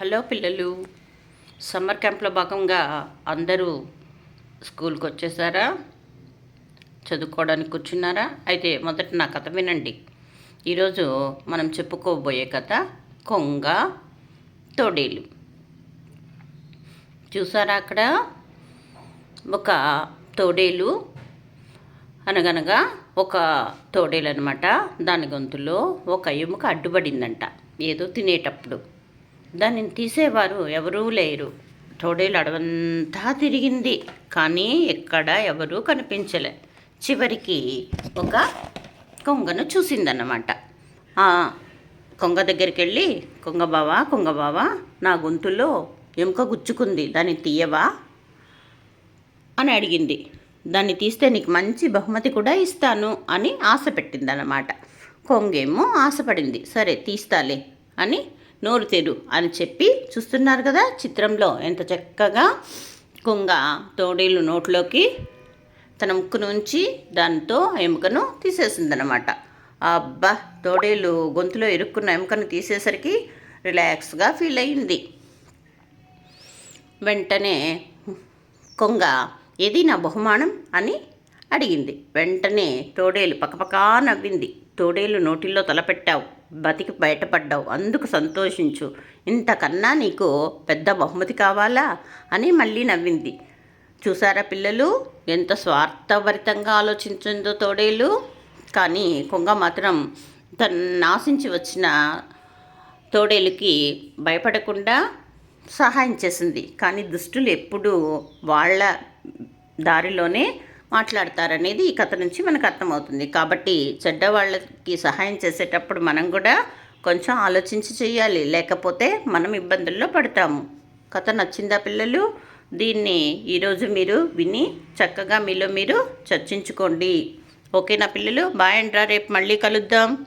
Hello పిల్లలు. Summer క్యాంప్లో భాగంగా అందరూ స్కూల్కి వచ్చేసారా? చదువుకోవడానికి కూర్చున్నారా? అయితే మొదట నా కథ వినండి. ఈరోజు మనం చెప్పుకోబోయే కథ కొంగ తోడేలు. చూసారా అక్కడ? ఒక తోడేలు అనగనగా ఒక తోడేలు అనమాట దాని గొంతులో ఒక ఎముక అడ్డుపడిందంట. ఏదో తినేటప్పుడు. దానిని తీసేవారు ఎవరూ లేరు. తోడేలు అడవంతా తిరిగింది. కానీ ఎక్కడ ఎవరూ కనిపించలే. చివరికి ఒక కొంగను చూసిందన్నమాట. ఆ కొంగ దగ్గరికి వెళ్ళి కొంగ బావా కొంగ బావా నా గొంతులో ఎముక గుచ్చుకుంది దాన్ని తీయవా? అని అడిగింది. దాన్ని తీస్తే నీకు మంచి బహుమతి కూడా ఇస్తాను అని ఆశ పెట్టిందన్నమాట. కొంగేమో ఆశపడింది. సరే తీస్తాలే అని నోరు తెరు అని చెప్పి చూస్తున్నారు కదా చిత్రంలో. ఎంత చక్కగా కొంగ తోడేలు నోట్లోకి తన ముక్కు నుంచి దాంతో ఎముకను తీసేసిందనమాట అబ్బా తోడేలు గొంతులో ఇరుక్కున్న ఎముకను తీసేసరికి రిలాక్స్గా ఫీల్ అయింది. వెంటనే కొంగ ఏది నా బహుమానం? అని అడిగింది. వెంటనే తోడేలు పక్కపక్కా నవ్వింది. తోడేలు నోటిల్లో తలపెట్టావు. బతికి బయటపడ్డావు. అందుకు సంతోషించు. ఇంతకన్నా నీకు పెద్ద బహుమతి కావాలా? అని మళ్ళీ నవ్వింది. చూసారా పిల్లలు? ఎంత స్వార్థభరితంగా ఆలోచించిందో తోడేలు. కానీ కొంగ మాత్రం తను నాశించి వచ్చిన తోడేలుకి భయపడకుండా సహాయం చేసింది. కానీ దుష్టులు ఎప్పుడూ వాళ్ళ దారిలోనే మాట్లాడతారనేది ఈ కథ నుంచి మనకు అర్థమవుతుంది. కాబట్టి చెడ్డ వాళ్ళకి సహాయం చేసేటప్పుడు మనం కూడా కొంచెం ఆలోచించి చేయాలి లేకపోతే మనం ఇబ్బందుల్లో పడతాము. కథ నచ్చిందా పిల్లలు? దీన్ని ఈరోజు మీరు విని చక్కగా మీలో మీరు చర్చించుకోండి. ఓకేనా పిల్లలు? బాయ్ అండ్రా రేపు మళ్ళీ కలుద్దాం.